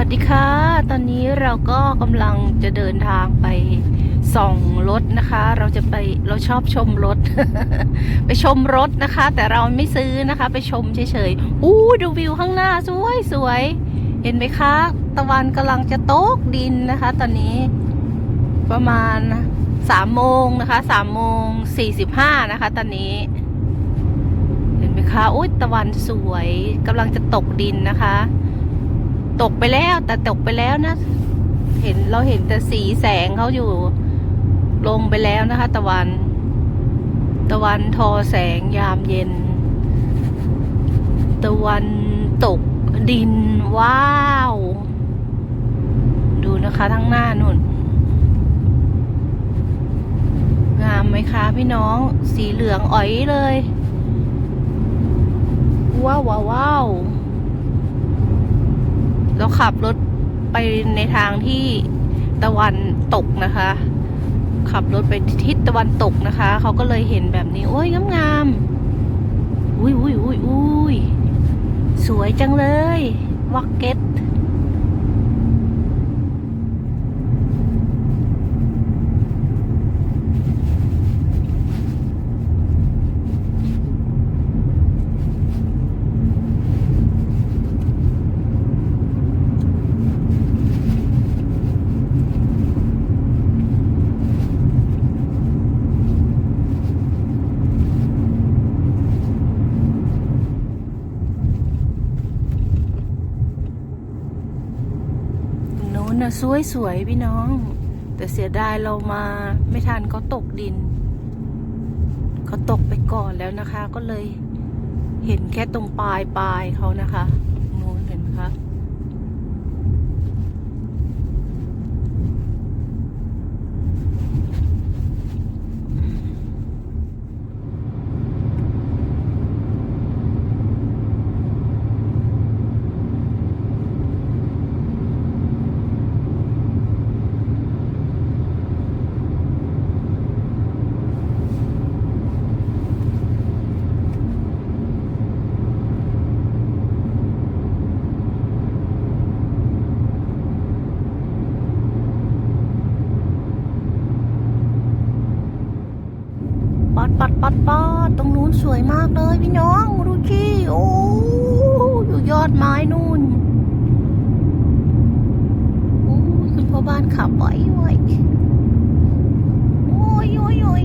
สวัสดีค่ะ ตอนนี้เราก็กำลังจะเดินทางไปส่องรถนะคะ เราจะไปเราชอบชมรถ ไปชมรถนะคะ แต่เราไม่ซื้อนะคะ ไปชมเฉยๆอู้ดูวิวข้างหน้าสวยสวยเห็นไหมคะ ตะวันกำลังจะตกดินนะคะ ตอนนี้ประมาณสามโมงนะคะสามโมงสี่สิบห้านะคะ ตอนนี้ เห็นไหมคะอุ้ยตะวันสวยกำลังจะตกดินนะคะ ตกไปแล้วแต่ตกไปแล้วนะ เห็นเราเห็นแต่สีแสงเขาอยู่ ลงไปแล้วนะคะ ตะวัน ตะวันทอแสงยามเย็น ตะวันตกดินว้าว ดูนะคะทั้งหน้านุ่น งามไหมคะพี่น้องสีเหลืองอ๋อยเลย ว้าวว้าววาว เราขับรถไปในทางที่ตะวันตกนะคะ ขับรถไปทิศตะวันตกนะคะ เขาก็เลยเห็นแบบนี้ โอ้ยงามๆอุ้ยอุ้ยอุ้ยอุ้ยสวยจังเลยวักเก็ต ตรงโน้นนะสวยสวยๆพี่น้อง แต่เสียดายเรามาไม่ทันเขาตกดินเขาตกไปก่อนแล้วนะคะ ก็เลยเห็นแค่ตรงปลายปลายเขานะคะโน้นเห็นไหมคะ ปัดปัดปัดปัดตรงนู้นส วยมากเลยพี่น้อง ดูชีโอ้อยู่ยอดไม้นู่นโอ้ยคุณพ่อบ้านขับไว้ไว้โอ้ยโอ้ยโอ้ย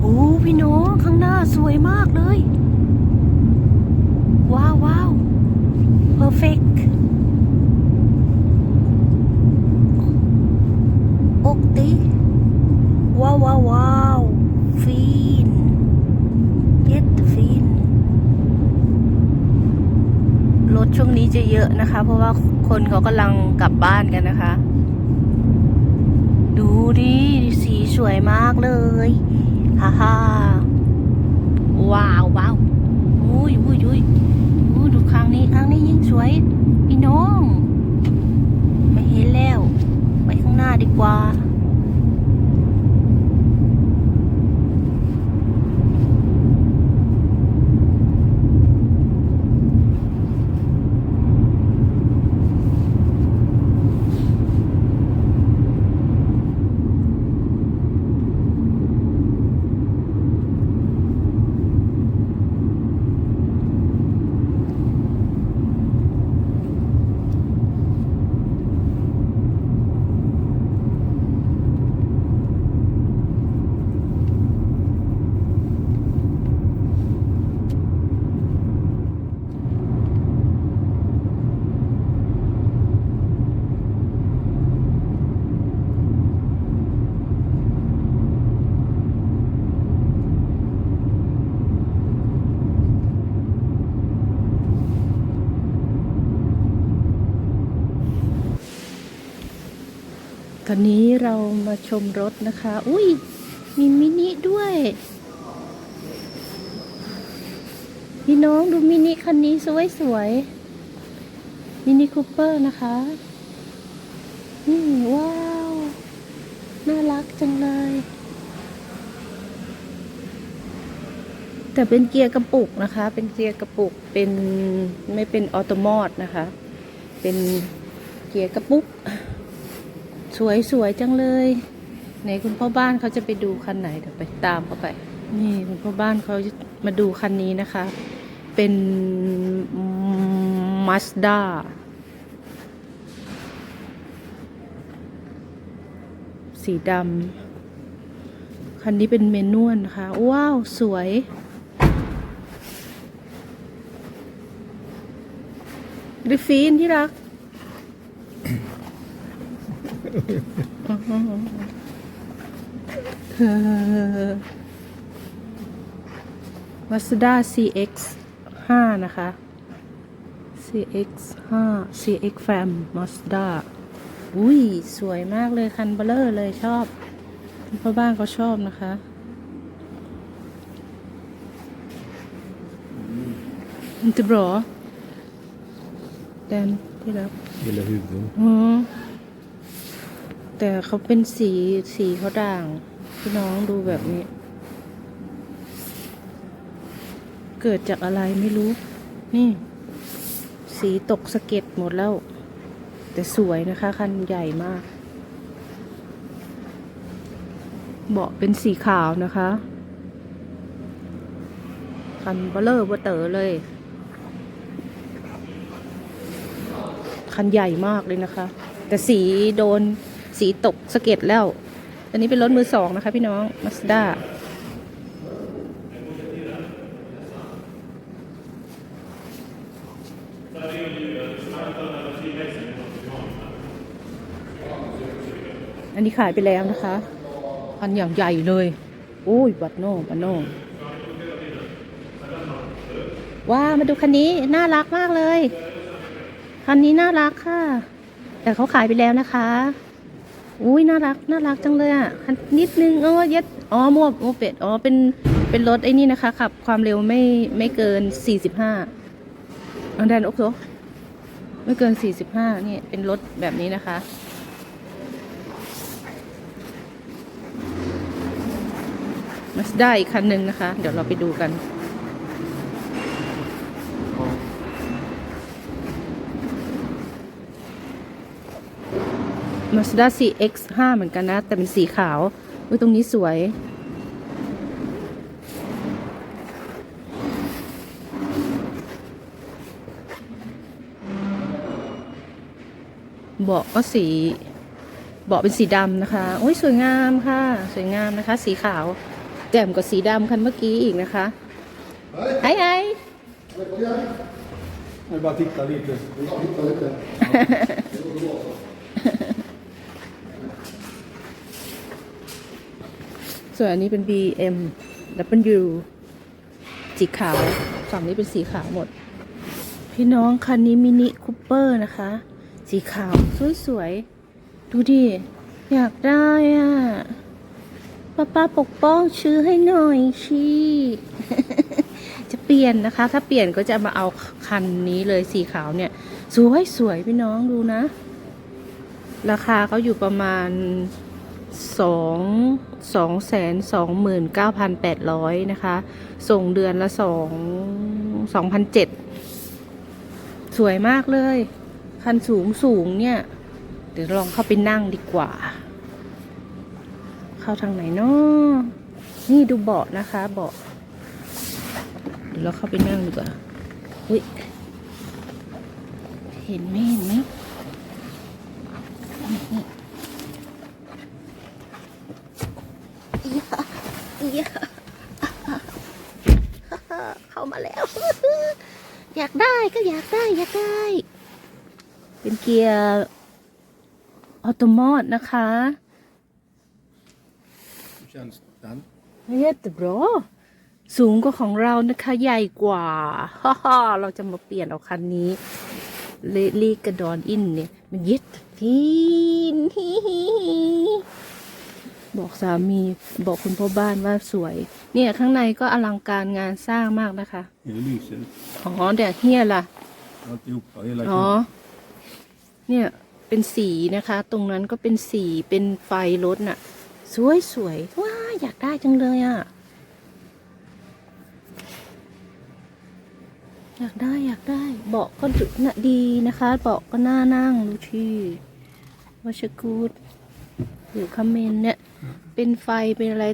โอ้พี่น้องข้างหน้าสวยมากเลย ว้าวว้าว perfect อกติ ว้าวว้าวว้าวฟีนเย็ดฟีนรถช่วงนี้จะเยอะนะคะ เพราะว่าคนเขากำลังกลับบ้านกันนะคะ ดูดิสีสวยมากเลยฮ่าฮ่าว้าวว้าวอุ้ยอุ้ยอุ้ยอุ้ยดูข้งนี้ข้งนี้ยิ่งสวยพี่น้องไม่เห็นแล้ว ไปข้างหน้าดีกว่า ต อนนี้เรามาชมรถนะคะ อุ้ย มีมินิด้วย พี่น้องดูมินิคันนี้สวยสวยๆมินิคูเปอร์นะคะอืมว้าว น่ารักจังเลย แต่เป็นเกียร์กระปุกนะคะ เป็นเกียร์กระปุก เป็นไม่เป็นออโตมอดนะคะ เป็นเกียร์กระปุก สวยสวยจังเลยไหนคุณพ่อบ้านเขาจะไปดูคันไหนเดี๋ยวไปตามเขาไป นี่คุณพ่อบ้านเขาจะมาดูคันนี้นะคะ เป็นมาสด้าสีดำคันนี้เป็นเมนวลนะคะ ว้าว สวยดิฟีนที่รัก เธอ Mazda CX 5นะคะ CX 5 CX Fam Mazda อุ้ย สวยมากเลยคันเบลเลอร์เลยชอบพ่อบ้านเขาชอบนะคะ Inte bra. Den ที่รัก Hela huvudet. อ๋อ แต่เขาเป็นสีสีเขาด่าง พี่น้องดูแบบนี้ เกิดจากอะไรไม่รู้ นี่ สีตกสะเก็ดหมดแล้ว แต่สวยนะคะ คันใหญ่มาก เบาะเป็นสีขาวนะคะ คันเบลเลอร์เบเต๋อเลยคันใหญ่มากเลยนะคะ แต่สีโดน สีตกสะเก็ดแล้ว อันนี้เป็นรถมือสองนะคะพี่น้องมาสด้าอันนี้ขายไปแล้วนะคะคันอย่างใหญ่เลยโอ้ยบัตโน่บัตโน่ว้ามาดูคันนี้น่ารักมากเลย คันนี้น่ารักค่ะ แต่เขาขายไปแล้วนะคะ อุ้ยน่ารักน่ารักจังเลยอะคันนิดนึงเออเย็ดอ๋อมวบโมเป็ดอ๋อเป็นเป็นรถไอ้นี่นะคะขับ ความเร็วไม่ไม่เกิน45อันแดนโอเคไม่เกิน45นี่เป็นรถแบบนี้นะคะมาสได้อีกคันหนึ่งนะคะ เดี๋ยวเราไปดูกัน Mazda CX 5 เหมือนกันนะ แต่เป็นสีขาวอุ้ยตรงนี้สวย เบาะก็สีเบาะเป็นสีดำนะคะโอ้ยสวยงามค่ะ สวยงามนะคะ สีขาวแจ่มกว่าสีดำคันเมื่อกี้อีกนะคะไอ้ไอ้ Jag vill bara titta lite. Titta lite. ส่วนอันนี้เป็น BM W สีขาวฝั่งนี้เป็นสีขาวหมด พี่น้องคันนี้มินิคูเปอร์นะคะ สีขาว สวยๆ ดูดิ อยากได้อะป้าป้าปกป้องชื่อให้หน่อยชีจะเปลี่ยนนะคะ ถ้าเปลี่ยนก็จะมาเอาคันนี้เลยสีขาวเนี่ย สวยสวยๆพี่น้องดูนะ ราคาเขาอยู่ประมาณ สองสองแสนสองหมื่นเก้าพันแปดร้อยนะคะ ส่งเดือนละสองสองพันเจ็ดสวยมากเลย คันสูงสูงเนี่ย เดี๋ยวลองเข้าไปนั่งดีกว่า เข้าทางไหนเนาะนี่ดูเบาะนะคะ เบาะเดี๋ยวเราเข้าไปนั่งดีกว่าอุ้ยเห็นไหมเห็นไหม เยอะเข้ามาแล้ว อยา กได้ก็อยากได้อยากได้ เป็นเกียร์ออโตมอดนะคะ Hur känns den? เฮ้ยแต่บรสูงกว่าของเรานะคะใหญ่กว่าฮ่าฮ่าเราจะมาเปลี่ยนเอาคันนี้ เลลีกระดอนอินเนี่ย มันยึดทีนฮิฮิฮิบอกสามีบอกคุณพ่อบ้านว่าสวย เนี่ยข้างในก็อลังการงานสร้างมากนะคะ Det lyser. อ๋อเดี๋ยวเฮียล่ะ Alltihopa, hela อ๋อ kroppen. เนี่ยเป็นสีนะคะ ตรงนั้นก็เป็นสีเป็นไฟรถน่ะ สวยสวยว้าอยากได้จังเลยอะ อยากได้อยากได้ เบาะก็น่ะดีนะคะ เบาะก็น่านั่งดูที่วัชกูดหรือคาเมนเนี่ย เป็นไฟเป็นอะไร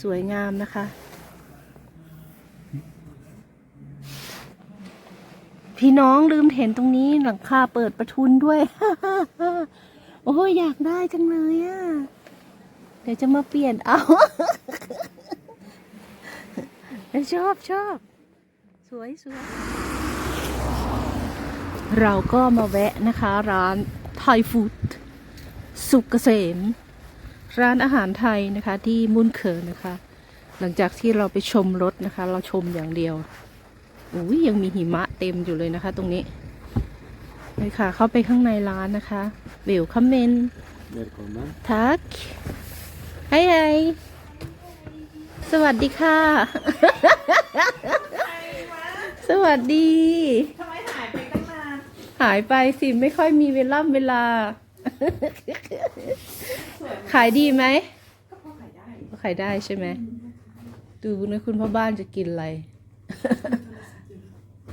สวยงามนะคะ พี่น้องลืมเห็นตรงนี้หลังคาเปิดประทุนด้วย โอ้ยอยากได้จังเลยอะ่ะ เดี๋ยวจะมาเปลี่ยนเอาชอบชอบสวยสวยเราก็มาแวะนะคะ ร้านไทยฟู้ดสุกเกษม ร้านอาหารไทยนะคะ ที่มุนเขินนะคะ หลังจากที่เราไปชมรถนะคะ เราชมอย่างเดียว อุ้ยยังมีหิมะเต็มอยู่เลยนะคะ ตรงนี้ไปค่ะ เข้าไปข้างในร้านนะคะเวลคัมเมน Välkommen. ทักไฮไฮสวัสดีค่ะ สวัสดีทำไมหายไปตั้งนานหายไปสิไม่ค่อยมีเวล่ำเวลา ขายดีไหมก็พอขายได้ขายได้ใช่ไหมดูนะคุณพ่อบ้านจะกินอะไร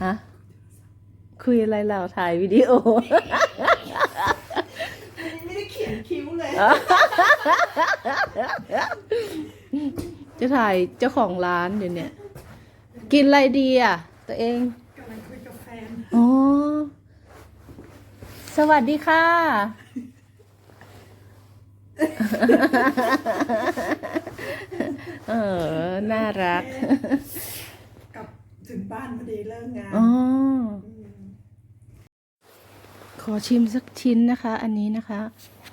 ฮะคุยอะไรเราถ่ายวิดีโอ ไม่ได้เขียนคิ้วเลย จะถ่ายเจ้าของร้านอยู่เนี่ย กินอะไรดีอะ ตัวเองกำลังคุยกับแฟนอ๋อสวัสดีค่ะ เออ น่ารักกลับถึงบ้านพอดีเลิกงาน อ๋อ ม ข อชิมสักชิ้นนะคะ อันนี้นะคะ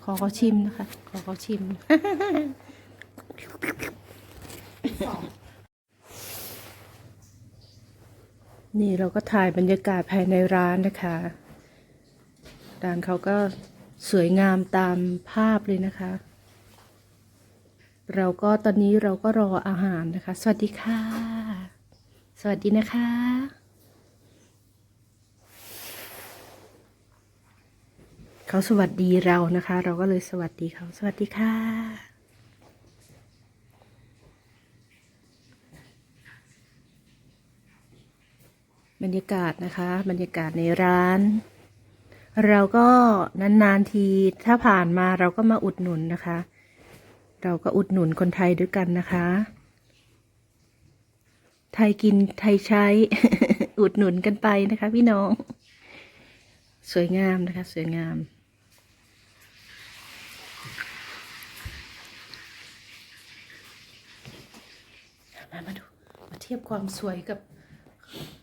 ขอขอชิมนะคะ ขอขอชิมนี่เราก็ถ่ายบรรยากาศภายในร้านนะคะ ร้านเขาก็สวยงามตามภาพเลยนะคะ เราก็ตอนนี้เราก็รออาหารนะคะ สวัสดีค่ะ สวัสดีนะคะ เขาสวัสดีเรานะคะ เราก็เลยสวัสดีเขาสวัสดีค่ะบรรยากาศนะคะ บรรยากาศในร้าน เราก็นานๆทีถ้าผ่านมาเราก็มาอุดหนุนนะคะ เราก็อุดหนุนคนไทยด้วยกันนะคะ ไทยกินไทยใช้ อุดหนุนกันไปนะคะ พี่น้อง สวยงามนะคะ สวยงาม มามาดู มาเทียบความสวยกับ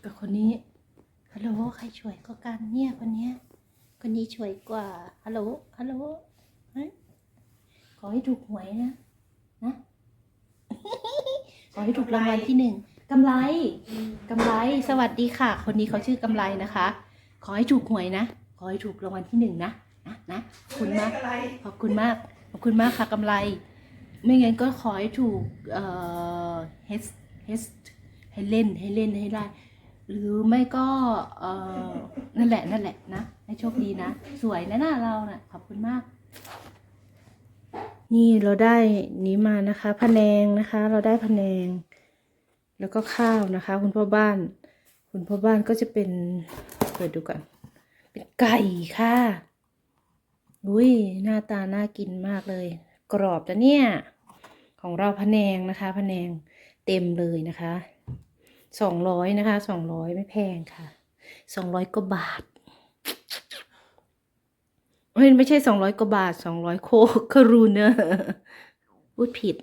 กับคนนี้ฮัลโหลใครสวยกว่ากันเนี่ยคนเนี้ยคนนี้สวยกว่าฮัลโหลฮัลโหลขอให้ถูกหวยนะนะขอให้ถูกรางวัลที่หนึ่งกำไรกำไรสวัสดีค่ะ คนนี้เขาชื่อกำไรนะคะ ขอให้ถูกหวยนะขอให้ถูกรางวัลที่หนึ่งนะนะนะขอบคุณมากขอบคุณมากขอบคุณมากค่ะกำไร ไม่งั้นก็ขอให้ถูกเอ่อเฮสเฮส ให้เล่นให้เล่นให้ได้ หรือไม่ก็เออนั่นแหละนั่นแหละนะให้โชคดีนะ สวยนะหน้าเรานะ่ะขอบคุณมาก นี่เราได้นี้มานะคะพะแนงนะคะ เราได้พะแนง แล้วก็ข้าวนะคะ คุณพ่อบ้าน คุณพ่อบ้านก็จะเป็นเปิดดูก่อนเป็นไก่ค่ะอุ้ยหน้าตาน่ากินมากเลย กรอบแล้วเนี่ย ของเราพะแนงนะคะพะแนงเต็มเลยนะคะ สองร้อยนะคะสองร้อยไม่แพงค่ะสองร้อยกว่าบาทไม่ใช่สองร้อยกว่าบาทสองร้อยโคคารูเนอร์พูดผิด